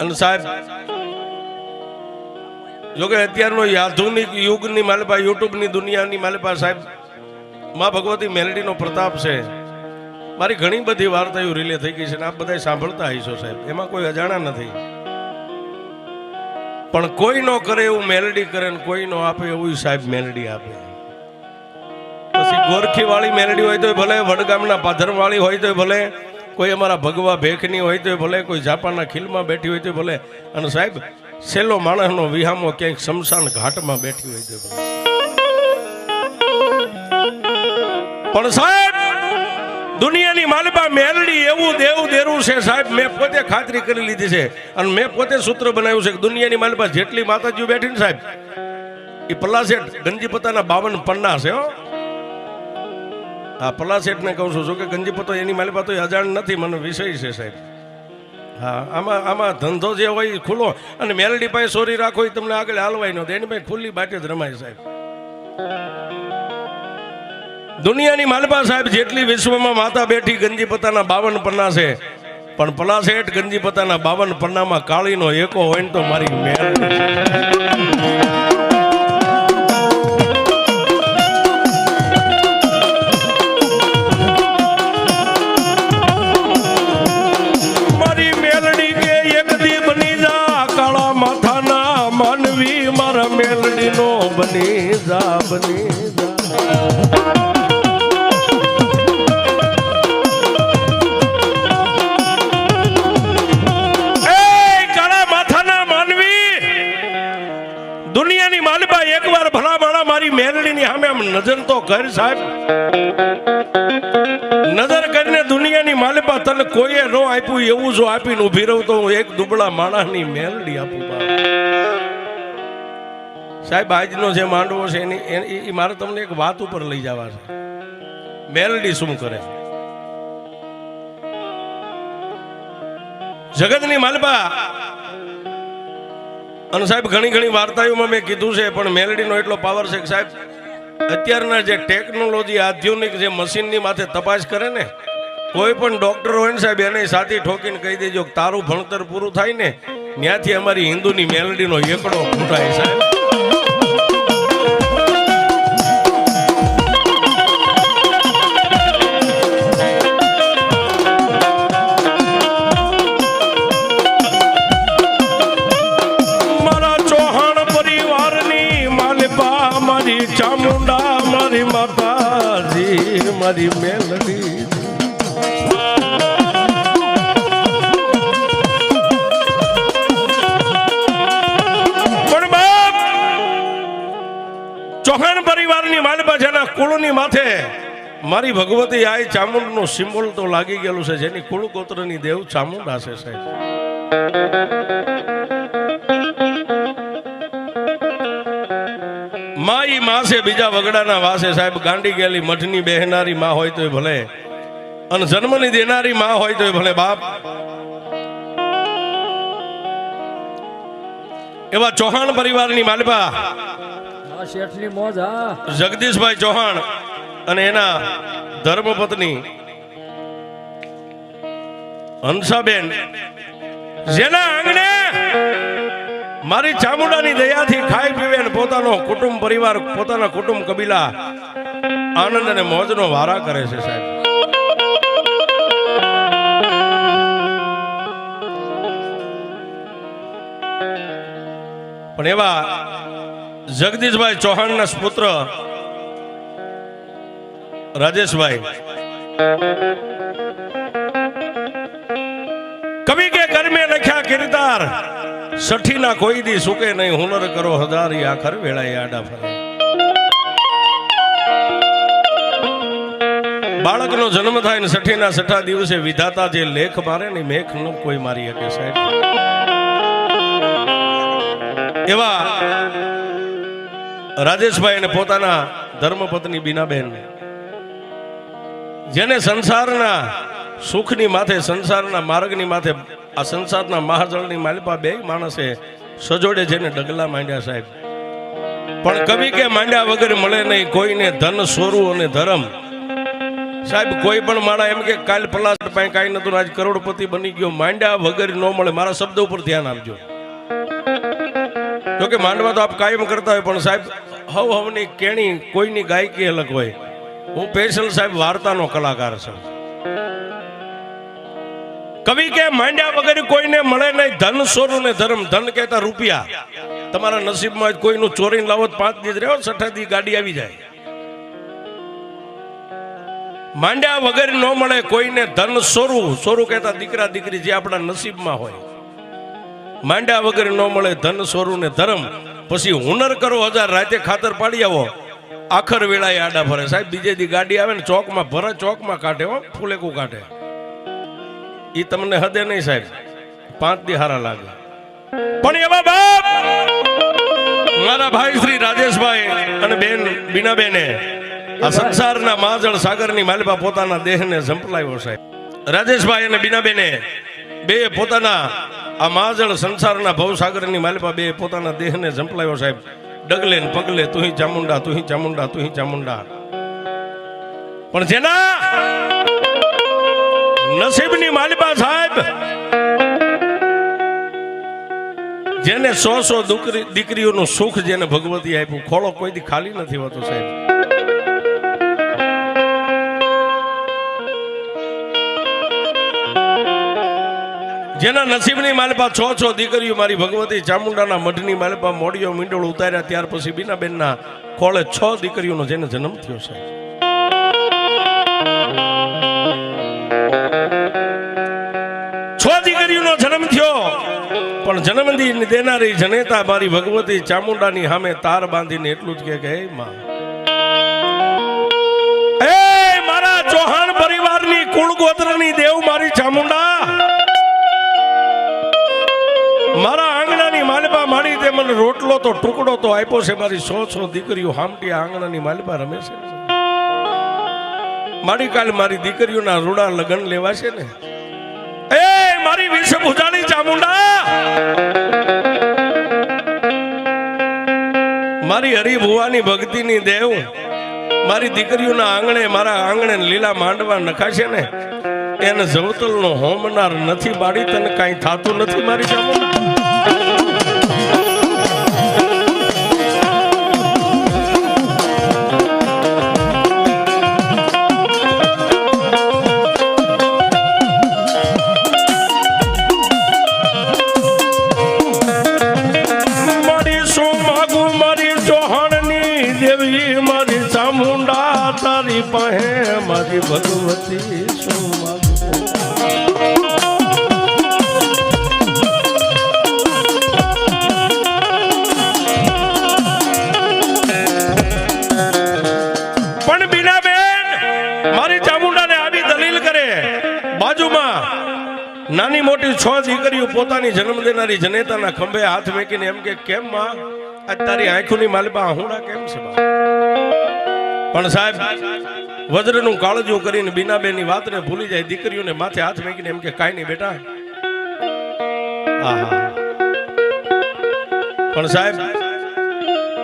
અને સાહેબ જોકે અત્યારનો આધુનિક યુગની માલપા, યુટ્યુબની દુનિયાની માલપા સાહેબ, માં ભગવતી મેલડીનો પ્રતાપ છે. મારી ઘણી બધી વાર્તાઓ રિલે થઈ ગઈ છે ને આપ બધા સાંભળતા હશો સાહેબ. એમાં કોઈ અજાણા નથી. પણ કોઈ નો કરે એવું મેલડી કરે ને કોઈ નો આપે એવું સાહેબ મેલડી આપે. પછી ગોરખી વાળી મેલડી હોય તો ભલે, વડગામના પાધરમ વાળી હોય તો ભલે કોઈ અમારા ભગવા ભેખની હોય તો ભલે, કોઈ જાપાનના ખીલમાં બેઠી હોય તો ભલે. અને સાહેબ સેલો માણસનો વિહામો ક્યાંક શમશાન ઘાટમાં બેઠી હોય તો પણ સાહેબ, દુનિયાની માલિપા મેલડી એવું દેવું દેરું છે સાહેબ, મેં પોતે ખાતરી કરી લીધી છે. અને મેં પોતે સૂત્ર બનાવ્યું છે કે દુનિયાની માલિપા જેટલી માતાજીઓ બેઠી ને સાહેબ એ પલ્લાસેઠ ગંજીપતાના બાવન પન્ના છે, હો. હા પલ્લાસેઠ ને કહું છું, જોકે કે ગંજીપતો એની માલિપા તો અજાણ નથી, મને વિષય છે, સાહેબ. હા, આમાં આમાં ધંધો જે હોય ખુલ્લો અને મેલડી પાસે સોરી રાખો એ તમને આગળ હાલવાય ન દે. એની પાસે ખુલ્લી બાટે જ રમાય, સાહેબ. દુનિયાની માલપા સાહેબ જેટલી વિશ્વમાં માતા બેઠી ગંજીપતાના બાવન પન્ના છે, પણ પલાસેઠ ગંજીપતાના બાવન પન્નામાં કાળીનો એકો હોય ને તો મારી મેલ જા બની જા દુનિયાની માલબા એકવાર મારી મેલડીની સામે નજર તો કર સાહેબ નજર કરીને દુનિયાની માલબા તને કોઈએ ન આપ્યું, એવું જો આપીને ઊભી તો એક દુબળા માણસની મેલડી આપું. સાહેબ આજનો જે માંડવો છે એની એ- મારે તમને એક વાત ઉપર લઈ જવા છે. મેલડી શું કરે જગતની માલબા અને સાહેબ, ઘણી ઘણી વાર્તાઓમાં મેં કીધું છે, પણ મેલડીનો એટલો પાવર છે કે સાહેબ, અત્યારના જે ટેકનોલોજી આધુનિક જે મશીનની માથે તપાસ કરે ને, કોઈ પણ ડોક્ટર હોય ને સાહેબ, એને સાથી ઠોકીને કહી દેજો તારું ભણતર પૂરું થાય ને ત્યાંથી અમારી હિન્દુની મેલડીનો એકડો ફૂટાય સાહેબ. ચામુંડા મારી માતાજી, મારી મેલડી. ચૌહાણ પરિવારની જેના કુળની માથે મારી ભગવતી આ ચામુંડનું સિમ્બોલ તો લાગી ગયેલું છે, જેની કુળ ગોત્રની દેવ ચામુંડા છે સાહેબ. માઈ માસે બીજા વગડાના વાસે સાહેબ ગાંડી ગયેલી મઠની બેહનારી માં હોય તોય ભલે. અને જન્મની દેનારી માં હોય તોય ભલે બાપ. એવા ચૌહાણ પરિવારની માલપા. જગદીશભાઈ ચૌહાણ અને એના ધર્મપત્ની. હંસાબેન. જેના આંગણે મારી ચામુંડાની દયાથી ખાઈ પોતાનો કુટુંબ પરિવાર, પોતાના કુટુંબ કબીલા આનંદ અને મોજનો વારા કરે છે સાહેબ. પણ એવા જગદીશભાઈ ચૌહાણના પુત્ર રાજેશભાઈ. કવિ કે કર્મે લખ્યા કીર્તાર. સઠીના કોઈ દી સુકે નહીં, હુનર કરો હજારી આખર વેળાએ આડા ફરે. બાળકનો જન્મ થાય ને સઠીના સઠા દિવસે વિધાતા જે લેખ મારે ને મેખ ન કોઈ મારી શકે સાહેબ. એવા રાજેશભાઈ અને પોતાના ધર્મપત્ની બીનાબેન. જેને સંસારના સુખની માથે, સંસારના માર્ગની માથે આ સંસારના મહાજળની માલિપા બે માણસે સજોડે જેને ડગલા માંડ્યા સાહેબ. પણ કવિ કે માંડ્યા વગર મળે નહીં, કોઈને ધન, સોરું અને ધર્મ. સાહેબ, કોઈ પણ માણા એમ કે કાલ પલાસ પાસે કાંઈ નતું આજ કરોડપતિ બની ગયો. માંડ્યા વગર ન મળે, મારા શબ્દ ઉપર ધ્યાન આપજો. જો કે માંડવા તો આપ કાયમ કરતા હોય, પણ સાહેબ, હવ હવની કેણી કોઈની ગાયકી અલગ હોય. હું પેશલ સાહેબ વાર્તાનો કલાકાર છું. કવિ કે માંડ્યા વગર કોઈને મળે નહીં. ધન સોનું ને ધર્મ. ધન કહેતા રૂપિયા. તમારા નસીબમાં જ કોઈનું ચોરીને લાવો પાંચ દિવસ રહ્યો દી ગાડી આવી જાય. માંડ્યા વગર ન મળે કોઈને ધન સોરું. સોરું કહેતા દીકરા દીકરી જે આપણા નસીબમાં હોય. માંડ્યા વગર ન મળે ધન સોરું ને ધર્મ. પછી હુનર કરો હજાર, રાતે ખાતર પાડી આવો. આખર વેળાએ આડા ફરે સાહેબ, બીજે દી ગાડી આવે ને ચોકમાં ભરે, ચોકમાં કાઢે હો, ફૂલેકું કાઢે. ઈ તમને હદે નહીં સાહેબ. પાંચ દી હારા લાગે. પણ એવા બાપ! મારા ભાઈ શ્રી રાજેશભાઈ અને બેન બીનાબેને આ સંસારના માજળ સાગરની માલિપા પોતાના દેહને ઝંપલાવ્યો સાહેબ. રાજેશભાઈ અને બીનાબેને બે પોતાના આ માજળ સંસારના ભવસાગરની માલિપા બે પોતાના દેહને ઝંપલાવ્યો સાહેબ. ડગલે ને પગલે તુહી ચામુંડા તુહી ચામુંડા તુહી ચામુંડા. પણ જેના નસીબની માલિપા સાહેબ, જેને સો સો દીકરી દીકરીઓનું સુખ જેને ભગવતી આપ્યું, ખોળો કોઈથી ખાલી નથી હોતો સાહેબ. જેના નસીબની માલપા છ છ દીકરીઓ મારી ભગવતી ચામુંડાના મઢની માલપા મોડીઓ મીંડોળ ઉતાર્યા, ત્યાર પછી બીનાબેનના ખોળે છ દીકરીઓનો જેને જન્મ થયો સાહેબ. પણ જન્મદી દેનારી જનેતા મારી ભગવતી ચામુંડાની સામે તાર બાંધીને એટલું જ કે માં. એ મારા ચૌહાણ પરિવારની કુળ ગોત્રની દેવ મારી ચામુંડા. મારા આંગણાની માલપા માડી તે મને રોટલો તો ટુકડો તો આપ્યો છે, મારી સો સો દીકરીઓ હામટી આંગણાની માલપા રમે છે. મારી કાલ મારી દીકરીઓના રૂડા લગ્ન લેવા છે ને. એ મારી વિષ ભુજાની ચામુંડા મારી હરિભુવાની ભક્તિની દેવ, મારી દીકરીઓના આંગણે, મારા આંગણે લીલા માંડવા નખાશે ને, એને જવતલનો હોમનાર નથી બાળી તને કાંઈ થાતું નથી મારી ચામુંડા મારી ભગવતી શું માગે નાની મોટી છ દીકરીઓ પોતાની જન્મ દેનારી જનેતાના ખંભે હાથ મેકીને એમ કે, કેમ માં? તારી આંખોની માલપા આહુડા કેમ છે પણ સાહેબ વજ્રનું કાળજું કરીને બીનાબેનની વાતને ભૂલી જાય, દીકરીઓને માથે હાથ મેકીને એમ કે, કાંઈ નહીં બેટા. પણ સાહેબ,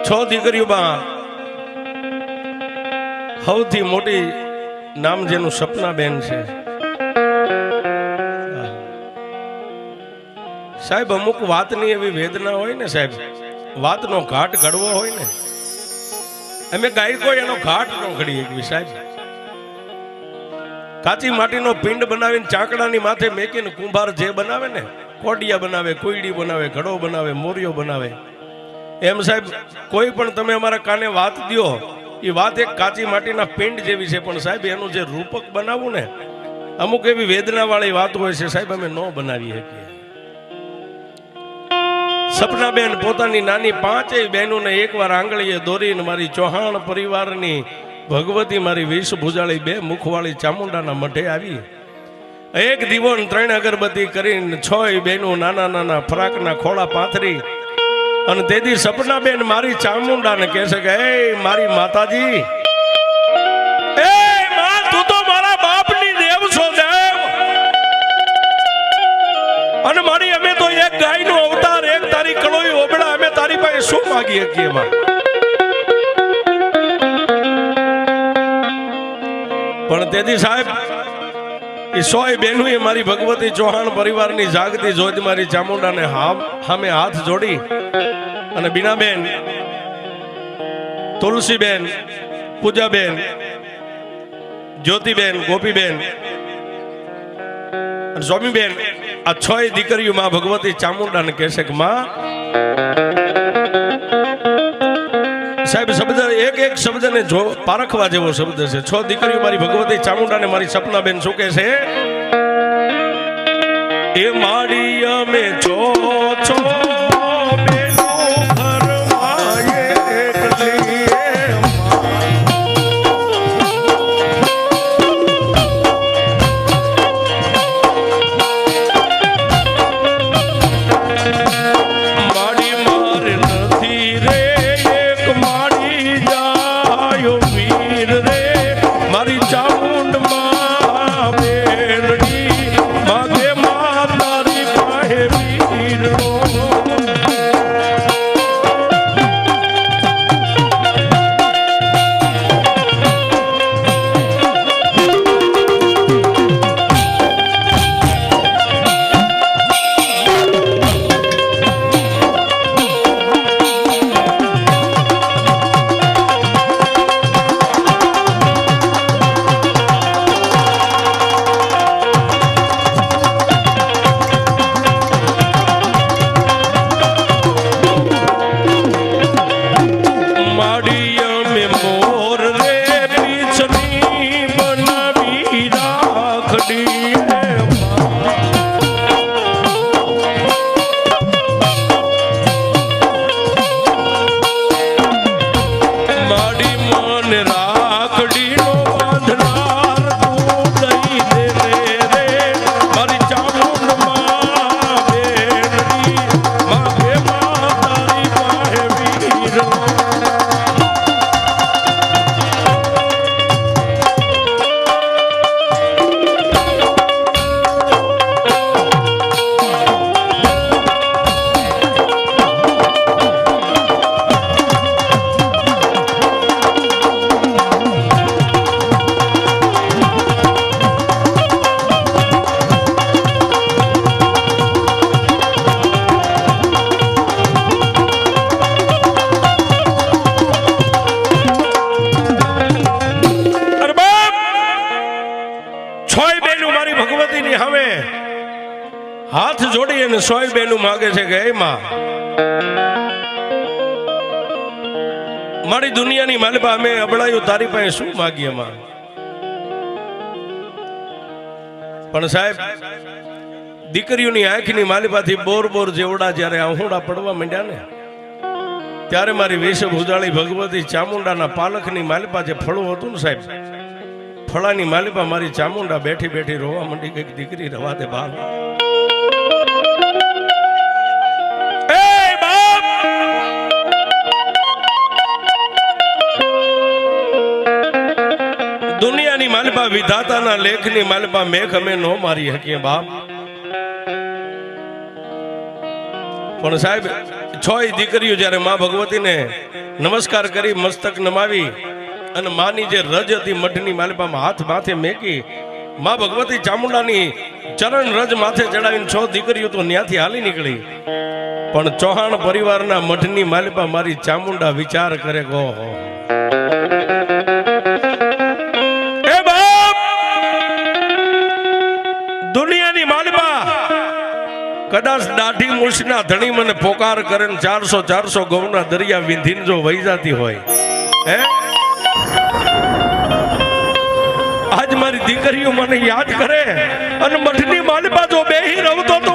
છ દીકરીઓમાં સૌથી મોટી નામ જેનું સપનાબેન છે. સાહેબ, અમુક વાતની એવી વેદના હોય ને સાહેબ, વાતનો ઘાટ ઘડવો હોય ને અમે ગાયકો એનો ઘાટ ન ઘડી એકવી સાહેબ. કાચી માટીનો પિંડ બનાવીને ચાકડાની માથે મેકીને કુંભાર જે બનાવે ને, કોડિયા બનાવે, કોયડી બનાવે, ઘડો બનાવે, મોરિયો બનાવે. એમ સાહેબ, કોઈ પણ તમે અમારા કાને વાત દ્યો, એ વાત એક કાચી માટીના પિંડ જેવી છે, પણ સાહેબ, એનું જે રૂપક બનાવવું ને, અમુક એવી વેદના વાળી વાત હોય છે, સાહેબ, અમે ન બનાવી શકીએ. સપનાબેન પોતાની નાની પાંચેય બહેનોને એકવાર આંગળીએ દોરીને મારી ચૌહાણ પરિવારની ભગવતી મારી વિષ ભુજાળી બે મુખવાળી ચામુંડાના મઢે આવી. એક દીવો ત્રણ અગરબત્તી કરીને છ બેનું નાના નાના ફરાકના ખોળા પાથરી અને તેથી સપના બેન મારી ચામુંડાને કહે છે કે, એ મારી માતાજી, એ માં, તું તો મારા બાપની દેવ છો દેવ અને મારી અમે તો એક ગાયનો અવતાર, એક તારી કળોઈ ઓબડા અમે તારી પાસે શું માગી શકીએ એમાં? તેથી સાહેબ, એ સોય બહેનું એ મારી ભગવતી ચૌહાણ પરિવારની જાગતી જોજ મારી ચામુંડાને હામ સામે હાથ જોડી અને બીનાબેન, તુલસીબેન, પૂજાબેન, જ્યોતિબેન, ગોપીબેન સ્વામીબેન, આ છ દીકરીઓ માં ભગવતી ચામુંડાને કહેશે કે, માં સાહેબ, શબ્દ એક એક શબ્દને જો પારખવા જેવો શબ્દ છે. છ દીકરીઓ મારી ભગવતી ચામુંડાને મારી સપનાબેન શું કે છે? એ મારી અમે છો છો છે કે મારી દુનિયાની માલિપા અમે અબળાયું તારી પાસે શું માગીએ માં પણ સાહેબ, દીકરીઓની આંખની માલિપાથી બોર બોર જેવડા જ્યારે આહુડા પડવા માંડ્યા ને, ત્યારે મારી વેશ ઉજાળી ભગવતી ચામુંડાના પાલખની માલિપા જે ફળું હતું ને સાહેબ, ફળાની માલિપા મારી ચામુંડા બેઠી બેઠી રોવા માંડી ગઈ દીકરી રવા દે બાપ માલિપા વિધાતાના લેખની માલિપા મેઘ અમે નો મારી શકીએ બાપ. પણ સાહેબ છ દીકરીઓ જ્યારે મા ભગવતીને નમસ્કાર કરી, મસ્તક નમાવી અને માની જે રજ હતી મઢની માલિપામાં હાથ માથે મેકી, મા ભગવતી ચામુંડાની ચરણ રજ માથે ચડાવીને છ દીકરીઓ તો ન્યાથી હાલી નીકળી. પણ ચૌહાણ પરિવારના મઠની માલિપા મારી ચામુંડા વિચાર કરે, ગો એ મૂછના ધણી મને પોકાર કરે ને ચારસો ચારસો ગૌના દરિયા વિંધીને જો વહી જતી હોય. હે? આજ મારી દીકરીઓ મને યાદ કરે અને મઠની માલિપા જો બેહી રમતો તો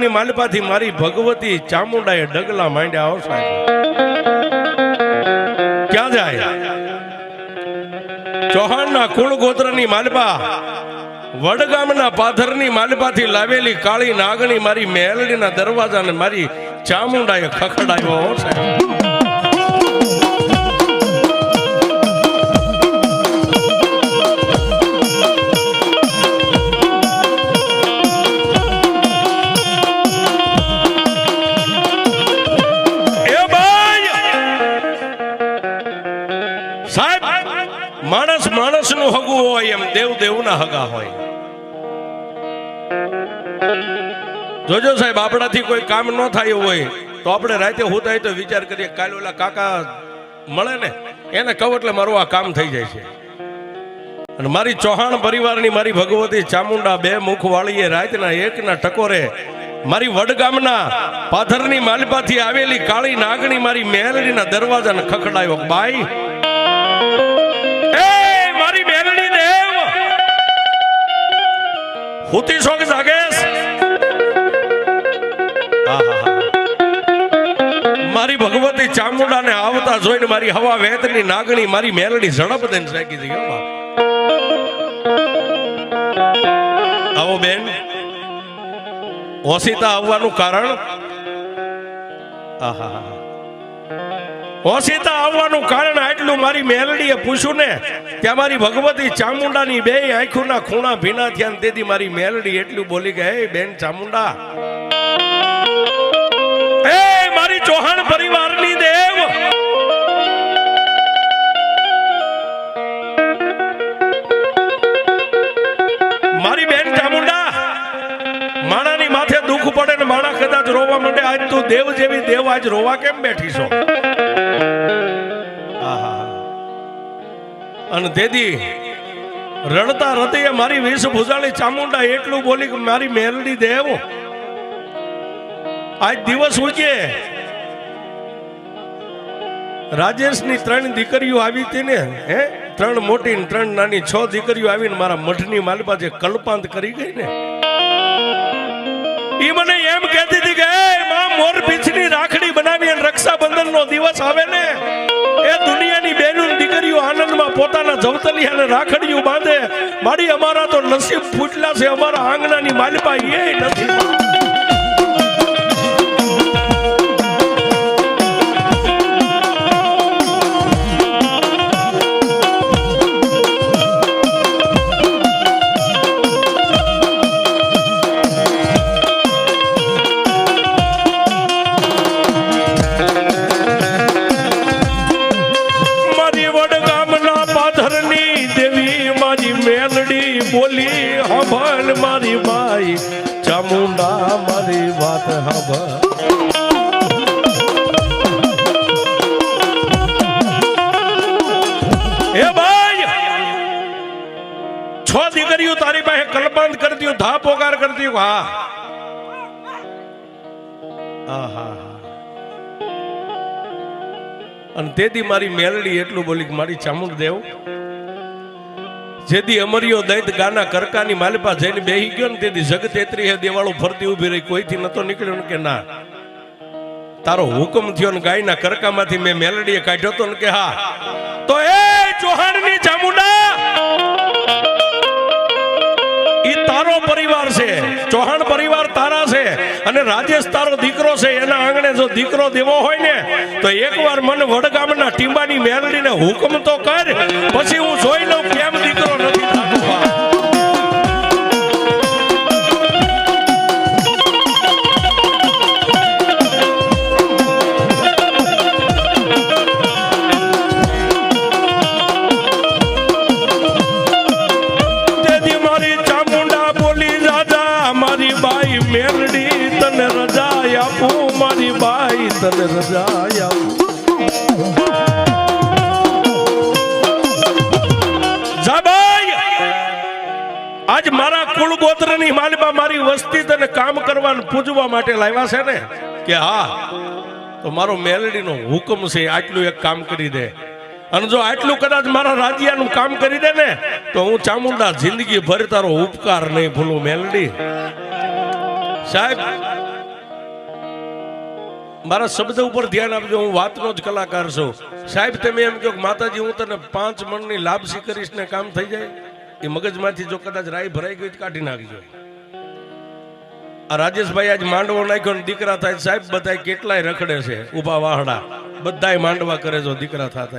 પાલકની માલપાથી મારી ભગવતી ચામુંડાએ ડગલા માંડ્યા આવો ક્યાં જાય? ચૌહાણના કુળ ગોત્રની માલપા, વડગામના પાથરની માલપાથી લાવેલી કાળી નાગણી મારી મેલડીના દરવાજાને મારી ચામુંડાએ ખખડાવ્યો હો સાહેબ. દેવના હગા હોય. જોજો સાહેબ, આપણાથી કોઈ કામ ન થાય હોય, તો આપણે રાતે હોતા તો વિચાર કરીએ, કાલે ઓલા કાકા મળે ને, એને કહું એટલે મારું આ કામ થઈ જાય છે. અને મારી ચૌહાણ પરિવારની મારી ભગવતી ચામુંડા બે મુખ વાળીએ રાતના એકના ટકોરે મારી વડગામના પાથરની માલપાથી આવેલી કાળી નાગણી મારી મહેલડીના દરવાજાને ખખડાયો, બાઈ હુતી શોક જાગેશ મારી ભગવતી ચામુંડાને આવતા જોઈને મારી હવા વેતની નાગણી, મારી મેલડી ઝડપ દઈને સાકી બાપ. આવો બેન ઓસિતા આવવાનું કારણ આહાહા. ઓસિતા આવવાનું કારણ આટલું મારી મેલડીએ પૂછ્યું ને કે મારી ભગવતી ચામુંડાની બે આંખોના ખૂણા ભીના થયા ને તેથી મારી મેલડી એટલું બોલી કે, હે બેન ચામુંડા. એ મારી ચૌહાણ પરિવારની દેવ. મારી બેન ચામુંડા, માણાની માથે દુઃખ પડે ને માણા કદાચ રોવા માંડે. આજ તું દેવ જેવી દેવ આજ રોવા કેમ બેઠી છો? અને દેદી રડતા હૃદયે મારી વેશ ભૂજાળી ચામુંડા એટલું બોલી કે મારી મેલડી દેવ. આજ દિવસ ઉજે રાજેશની ત્રણ દીકરીઓ આવી હતી ને, હે? ત્રણ મોટી ત્રણ નાની, છ દીકરીઓ આવીને મારા મઠની માલપા જે કલ્પાંત કરી ગઈ ને એ મને એમ કહેતી હતી કે, "એ, માં મોર પીછની રાખડી બનાવી અને રક્ષાબંધન નો દિવસ આવે ને, એ દુનિયાની બેનું આનંદમાં પોતાના જવતલી અને રાખડીઓ બાંધે. મારી અમારા તો નસીબ ફૂટલા છે, અમારા આંગણાની માલપા એ નથી. અને તેથી મારી મેલડી એટલું બોલી કે મારી ચામુંડ દેવ. જેદી અમરિયો દૈત ગાના કરકાની માલિપા જઈને બેહી ગયો ને તેથી જગતેત્રી હે દેવાળું ફરતી ઊભી રહી, કોઈથી નતો નીકળ્યો ને કે ના. તારો હુકમ થયો ને ગાયના કરકામાંથી મેં મેલડીએ કાઢ્યો તો ને કે હા. તો એ ચૌહાણની ચામુંડા! ઈ તારો પરિવાર છે, ચૌહાણ પરિવાર તારા છે. અને રાજેશ તારો દીકરો છે, એના આંગણે જો દીકરો દેવો હોય ને, તો એકવાર મને વડગામના ટીંબાની મેલડીને હુકમ તો કર, પછી હું જોઈ લઉં કેમ દીકરો નથી થતો આજ મારા કુળ ગોત્રની માલમાં મારી વસ્તી તને કામ કરવાનું પૂજવા માટે લાવ્યા છે ને? કે હા, તો મારો મેલડીનો હુકમ છે, આટલું એક કામ કરી દે. અને જો આટલું કદાચ મારા રાજ્યાનું કામ કરી દે ને, તો હું ચામુંડા જિંદગી ભર તારો ઉપકાર નહીં ભૂલું, મેલડી. સાહેબ મારા શબ્દ ઉપર ધ્યાન આપજો, હું વાતનો જ કલાકાર છું. સાહેબ, તમે એમ કહો માતાજી, હું તને પાંચ મણની લાભસી કરીશ ને કામ થઈ જાય? એ મગજમાંથી જો કદાચ રાય ભરાઈ ગઈ કાઢી નાખજો. આ રાજેશભાઈ આજ માંડવો નાખ્યો ને દીકરા થાય સાહેબ બધા કેટલાય રખડે છે. ઊભા વાહડા. બધાય માંડવા કરે જો દીકરા થતા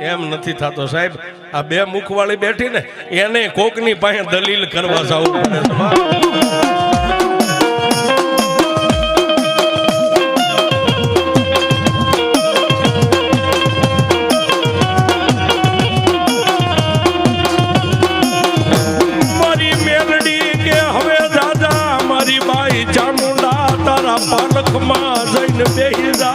એમ નથી થતો, સાહેબ. આ બે મુખવાળી બેઠી ને એને કોકની પાસે દલીલ કરવા જવું પડે જા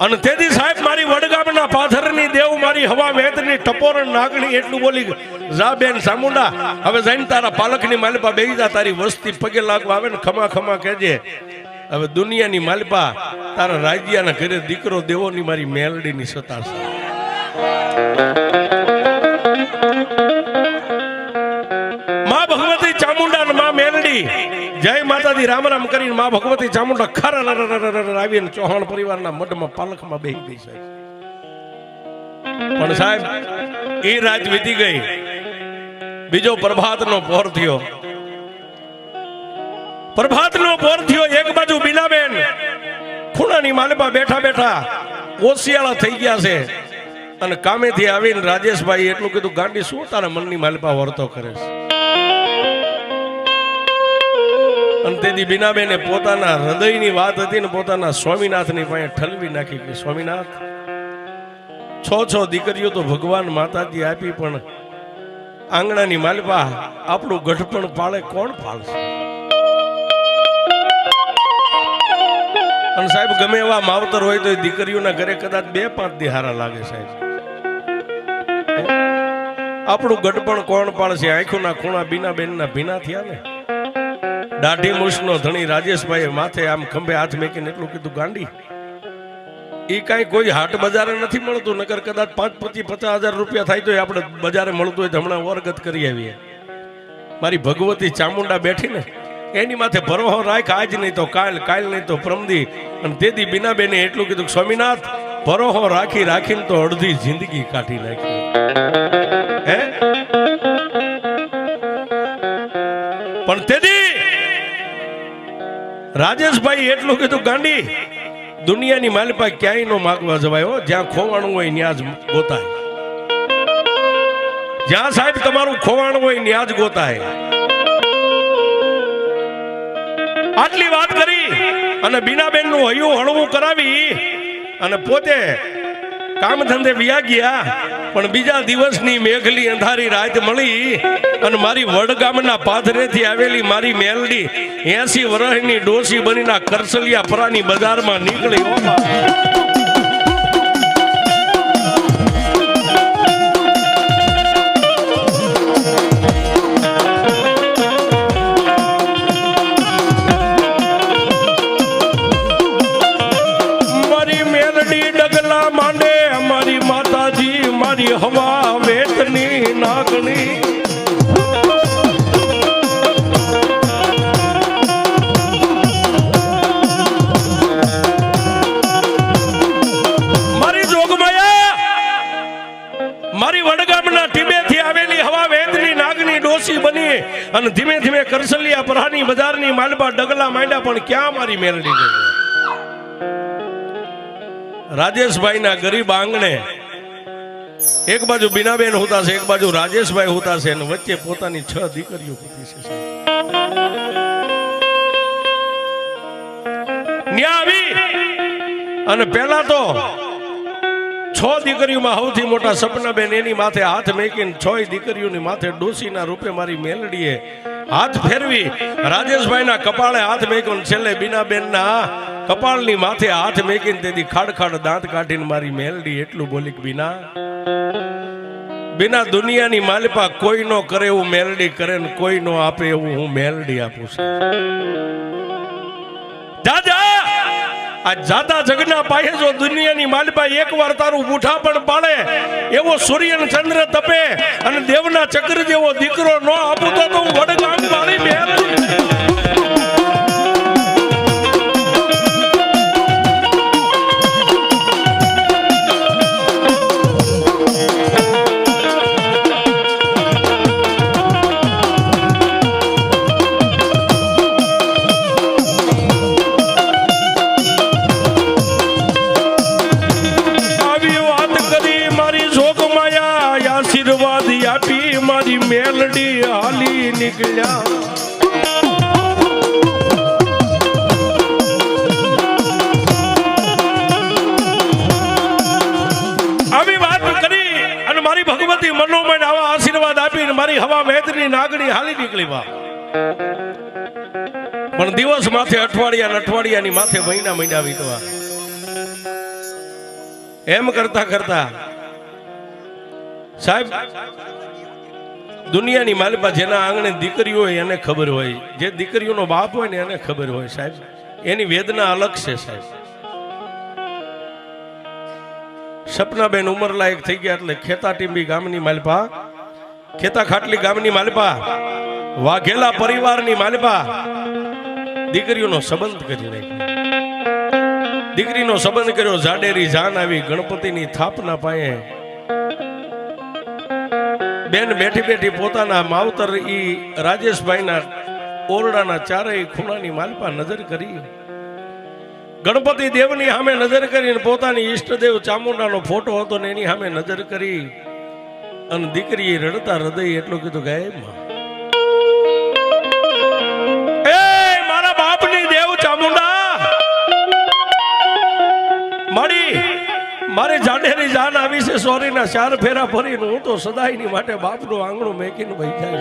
અને તેથી સાહેબ, મારી વડગામના પાથરની દેવ, મારી હવા વેતની ટપોરણ નાગણી એટલું બોલી જા બેન સામુંડા, હવે જઈને તારા પાલકની ની બેહી તારી વસ્તી પગે લાગવા આવે ને ખમા ખમા કહેજે. હવે દુનિયાની માલપા તારા રાજ્યના ઘરે દીકરો દેવોની મારી મેલડીની સતા છે. માં ભગવતી ચામુંડા ને માં મેલડી જય માતાજી થયો. એક બાજુ બીનાબેન. ખૂણાની માલપા બેઠા બેઠા ઓશિયાળા થઈ ગયા છે. અને કામેથી આવીને રાજેશભાઈ એટલું કીધું, ગાંડી, શું તારા મનની માલપા વર્તો કરે છે? અને તેથી બીનાબેને પોતાના હૃદયની વાત હતી ને પોતાના સ્વામિનાથની પાસે ઠલવી નાખી કે, સ્વામિનાથ છ છ દીકરીઓ તો ભગવાન માતાજી આપી, પણ આંગણાની માલપા આપણું ગઢપણ પાળે કોણ પાળશે? અને સાહેબ, ગમે એવા માવતર હોય તો એ દીકરીઓના ઘરે કદાચ બે પાંચ દિહારા લાગે સાહેબ. આપણું ગઢપણ કોણ પાડશે? આંખોના ખૂણા બીના બેનના ભીના થયા ને? દાઢી મૂછનો ધણી રાજેશભાઈ માથે આમ ખંભે હાથ મેકીને એટલું કીધું, ગાંડી એ કાંઈ કોઈ હાટ બજારે નથી મળતું? નકર કદાચ પાંચ પચીસ પચાસ હજાર રૂપિયા થાય તો આપણે બજારે મળતું હોય તો હમણાં વરગત કરી આવીએ. મારી ભગવતી ચામુંડા બેઠી ને એની માથે ભરવો રાખ આજ નહીં તો કાલ કાલ નહીં તો પ્રમદી. અને તેથી બીનાબેને એટલું કીધું સ્વામિનાથ ભરોહો રાખી રાખીને તો અડધી જિંદગી કાઢી નાખી. પણ તેથી રાજેશભાઈ એટલું કીધું, ગાંડી, દુનિયાની માલિપા ક્યાંય નો માગવા જવાયો જ્યાં ખોવાણું હોય ત્યાં જ ગોતાય. જ્યાં સાહેબ તમારું ખોવાણું હોય ત્યાં જ ગોતાય. આટલી વાત કરી અને બીનાબેનનું હૈયું હળવું કરાવી અને પોતે કામ ધંધે વ્યા ગયા, પણ બીજા દિવસની મેઘલી અંધારી રાત મળી અને મારી વડગામના પાથરેથી આવેલી મારી મેલડી એસી વર્ષની ડોસી બનીના કરસલિયા પરાની બજારમાં નીકળી. અને ધીમે ધીમે કરસલિયા પરાની બજારની માલબા ડગલા માંડ્યા પણ ક્યાં મારી મેરડી ગઈ? રાજેશભાઈના ગરીબ આંગણે એક બાજુ બીનાબેન હોતા છે, એક બાજુ રાજેશભાઈ હોતા છે અને વચ્ચે પોતાની છ દીકરીઓ છે અને પહેલા તો છ દીકરીઓમાં સૌથી મોટા સપનાબેન એની માથે હાથ મેકીને છ દીકરીઓની માથે ડોસીના રૂપે મારી મેલડીએ હાથ ફેરવી. રાજેશભાઈના કપાળે હાથ મેક્યો છેલ્લે બીનાબેનના કપાળની માથે હાથ મેકીને તેથી ખાડ ખાડ દાંત કાઢીને મારી મેલડી એટલું બોલી બીના, બિના દુનિયાની માલિપા કોઈ નો કરે એવું મેલડી કરે ને કોઈ નો આપે એવું હું મેલડી આપું છું. જા આ જાતા જગના પાયે જો દુનિયાની માલિપા એકવાર તારું બુઠા પણ પાડે, એવો સૂર્ય ચંદ્ર તપે અને દેવના ચક્ર જેવો દીકરો ન આપું તો હું વડગામ પાડી મેલડી માથે મહિના મહિના વીતવા એમ કરતા કરતા સાહેબ, દુનિયાની માલિપા જેના આંગણે દીકરી હોય એને ખબર હોય. જે દીકરીઓનો બાપ હોય ને એને ખબર હોય સાહેબ. એની વેદના અલગ છે સાહેબ. સપનાબેન ઉંમર લાયક થઈ ગયા એટલે ખેતા ટીંબી ગામની માલિપા ખેતા ખાટલી ગામની માલિપા, વાઘેલા પરિવારની માલિપા દીકરીઓનો સંબંધ કરી નાખ્યો. દીકરીનો સંબંધ કર્યો જાડેરી જાન આવી ગણપતિની થાપના પાયે. બેન બેઠી બેઠી પોતાના માવતર ઈ રાજેશભાઈના ઓરડાના ચારેય ખૂણાની માલપા નજર કરી. ગણપતિ દેવની સામે નજર કરીને પોતાની ઈષ્ટદેવ ચામુંડાનો ફોટો હતો ને એની સામે નજર કરી. અને દીકરીએ રડતા હૃદય એટલું કીધું ગાયમાં. એ મારા બાપની દેવ ચામુંડા મારી મારે જાડેરી જાન આવી છે, સોરીના ચાર ફેરા ફરીને હું તો સદાયની માટે બાપનું આંગણું મેકીને ભાઈ જાય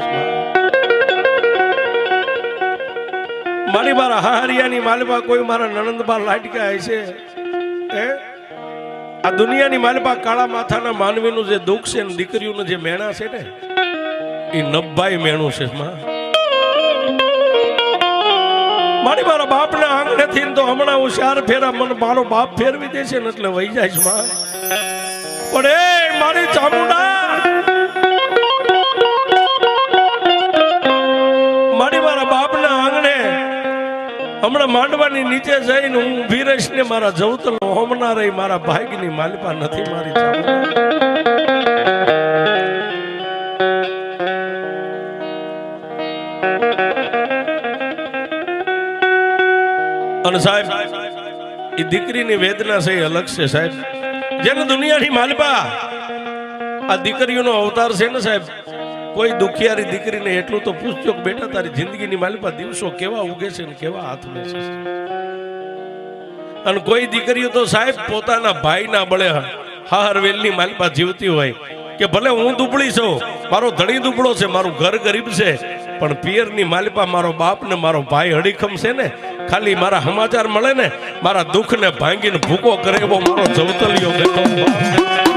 મારી મારા હાહરિયાની માલપા કોઈ મારા નણંદબા લાડકા છે હે? આ દુનિયાની માલપા કાળા માથાના માનવીનું જે દુઃખ છે ને દીકરીઓનું જે મેણા છે ને, એ નબ્બાઈ મેણું છે, માં. મારી મારા બાપના આંગણે થી તો હમણાં હું ફેરા મને મારો બાપ ફેરવી દેશે ને એટલે વહી જાય છે માં પણ એ મારી ચામુંડા, મારી મારા બાપના આંગણે હમણાં માંડવાની નીચે જઈને હું વીરેશને મારા જવતલ હોમના રહી મારા ભાગની માલિપા નથી મારી અને સાહેબ એ દીકરીની વેદના છે અલગ છે સાહેબ. જેને દુનિયાની માલપા, આ દીકરીઓનો અવતાર છે ને સાહેબ, કોઈ દુખિયારી દીકરીને એટલું તો પૂછજો કે બેટા, તારી જિંદગીની માલપા દિવસો કેવા ઉગે છે ને કેવા હાથમાં છે? અને કોઈ દીકરીઓ તો સાહેબ, પોતાના ભાઈના બળે હાર વેલની માલપા જીવતી હોય, કે ભલે હું દુબળી છું, મારો ધણી દુબળો છે, મારું ઘર ગરીબ છે પણ પિયરની માલિપા મારો બાપ ને મારો ભાઈ હડીખમ છે ને, ખાલી મારા સમાચાર મળે ને, મારા દુઃખને ભાંગીને ભૂકો કરે એવો મારો જવતલિયો.